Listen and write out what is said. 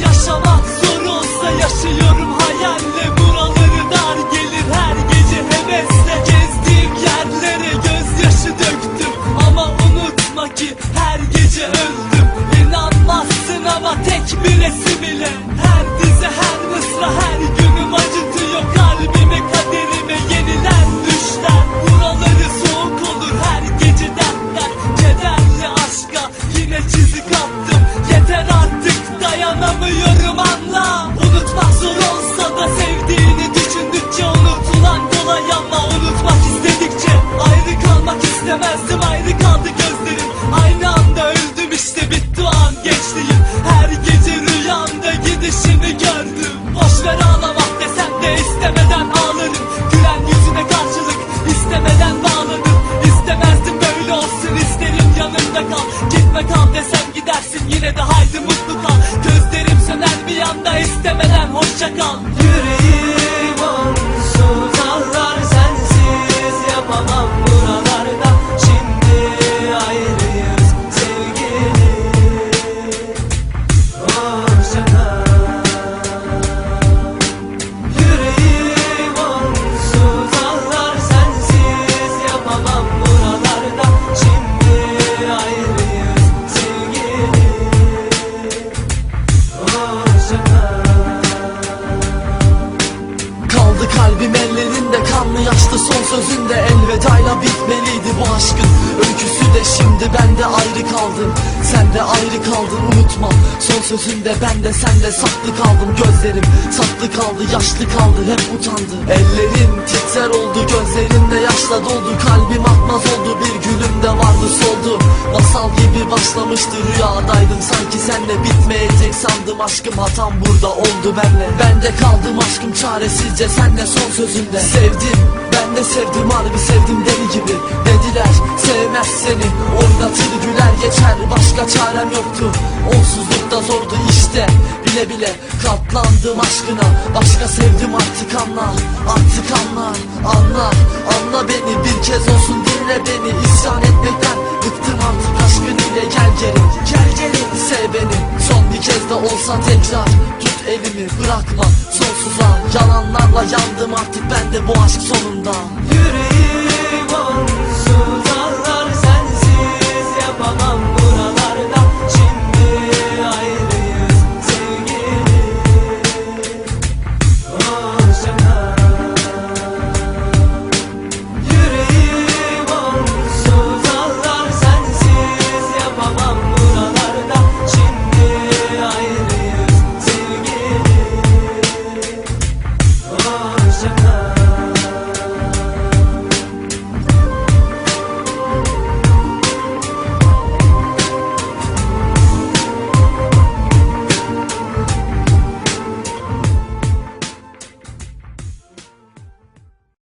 Yaşamak zor olsa yaşıyorum. İstemeden bağladım İstemezdim böyle olsun isterim yanımda kal. Gitme kal desem gidersin yine de haydi mutlu kal. Gözlerim söner bir anda istemeden hoşça kal Kaldı kalbim ellerinde kanlı yaşlı son sözünde Elvedayla bitmeliydi bu aşkın öyküsü de. Şimdi ben de ayrı kaldım Sen de ayrı kaldın. Unutma Son sözünde ben de sen de saklı kaldım. Gözlerim saklı kaldı yaşlı kaldı hep utandı. Ellerim titrer oldu gözlerimde yaşla doldu. Kalbim atmaz oldu bir gülümde vardı soldu. Masal gibi başlamıştı rüyadaydım Sanki senle bitmeyecek sandım. Aşkım hatam burada oldu benle. Ben de kaldım aşkım çaresizce. Senle son sözünde Sevdim. Ben de sevdim harbi sevdim deli gibi. Dediler sevmez seni. Oynatır güler geçer. Başka çarem yoktu. Onsuzluk da zordu işte. Bile bile katlandım aşkına. Başka sevdim artık anla Artık anla anla Anla beni bir kez olsun dinle beni. İsyan etmekten bıktım artık. Aşkın ile gel geri. Gel geri. Sev beni. Son bir kez de olsa tekrar Tut elimi bırakma sonsuza. Yalanlarla yandım artık ben de bu aşk sonunda. Yüreğim